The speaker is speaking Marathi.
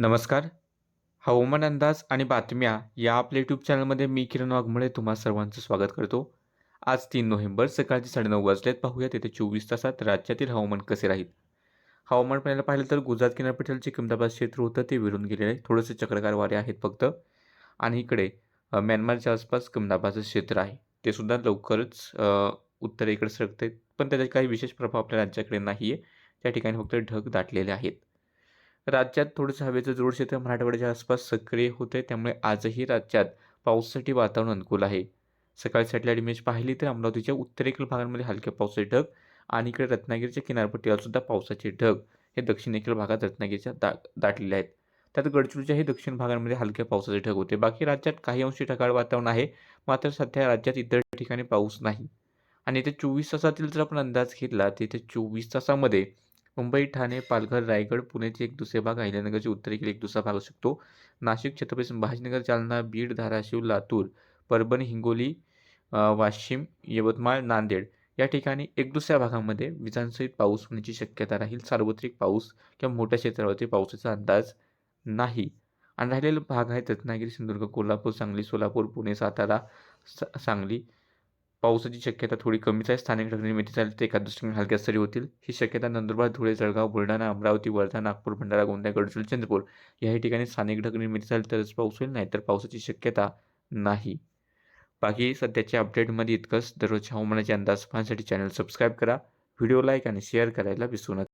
नमस्कार. हवामान अंदाज आणि बातम्या या आपल्या यूट्यूब चॅनलमध्ये मी किरण वाघमोडे तुम्हा सर्वांचं स्वागत करतो. आज तीन नोव्हेंबर सकाळचे 9:30 वाजलेत. पाहूयात येत्या 24 तासात राज्यातील हवामान कसे राहील. हवामान पाहायला पाहिलं तर गुजरात किनारपट्टीवरचे कमी क्षेत्र होतं ते विरून गेलेलं आहे. थोडेसे चक्रकार वारे आहेत फक्त आणि इकडे म्यानमारच्या आसपास कमी क्षेत्र आहे. ते सुद्धा लवकरच अ, उत्तरेकडे सरकते पण त्याचा काही विशेष प्रभाव आपल्या राज्याकडे नाही आहे. त्या ठिकाणी फक्त ढग दाटलेले आहेत. राज्यात थोडंसं हवेचं जोड क्षेत्र मराठवाड्याच्या आसपास सक्रिय होते त्यामुळे आजही राज्यात पावसासाठी वातावरण अनुकूल आहे. सकाळी सॅटेलाईट इमेज पाहिली तर अमरावतीच्या उत्तरेकडील भागांमध्ये हलक्या पावसाचे ढग आणि इकडे रत्नागिरीच्या किनारपट्टीवर सुद्धा पावसाचे ढग हे दक्षिणेकडील भागात रत्नागिरीच्या दा दाटलेले आहेत. त्यात गडचिरोलीच्याही दक्षिण भागांमध्ये हलक्या पावसाचे ढग होते. बाकी राज्यात काही अंशी ढगाळ वातावरण आहे. मात्र सध्या राज्यात इतर ठिकाणी पाऊस नाही. आणि येत्या 24 तासातील जर आपण अंदाज घेतला तर येत्या 24 तासामध्ये मुंबई, ठाणे, पालघर, रायगड, पुण्याचे एक दुसरे भाग, अहिल्यानगरचे उत्तरेकडे एक दुसरा भाग असू शकतो. नाशिक, छत्रपती संभाजीनगर, जालना, बीड, धाराशिव, लातूर, परभणी, हिंगोली, वाशिम, यवतमाळ, नांदेड या ठिकाणी एक दुसऱ्या भागामध्ये विजांसहित पाऊस होण्याची शक्यता राहील. सार्वत्रिक पाऊस किंवा मोठ्या क्षेत्रावरती पावसाचा अंदाज नाही. आणि राहिलेला भाग आहे रत्नागिरी, सिंधुदुर्ग, कोल्हापूर, सांगली, सोलापूर, पुणे, सातारा, सा सांगली पावसाची शक्यता थोडी कमीच आहे. स्थानिक ढगनिर्मिती झाली तर एखाद दुसरी हलक्या सरी होतील. ही शक्यता नंदुरबार, धुळे, जळगाव, बुलढाणा, अमरावती, वर्धा, नागपूर, भंडारा, गोंदिया, गडचिरोली, चंद्रपूर याही ठिकाणी स्थानिक ढगनिर्मिती झाली तरच पाऊस होईल नाहीतर पावसाची शक्यता नाही. बाकी सध्याच्या अपडेटमध्ये इतकंच. दररोजच्या हवामानाचे अंदाज पाहण्यासाठी चॅनल सबस्क्राईब करा. व्हिडिओ लाईक आणि शेअर करायला विसरू नका.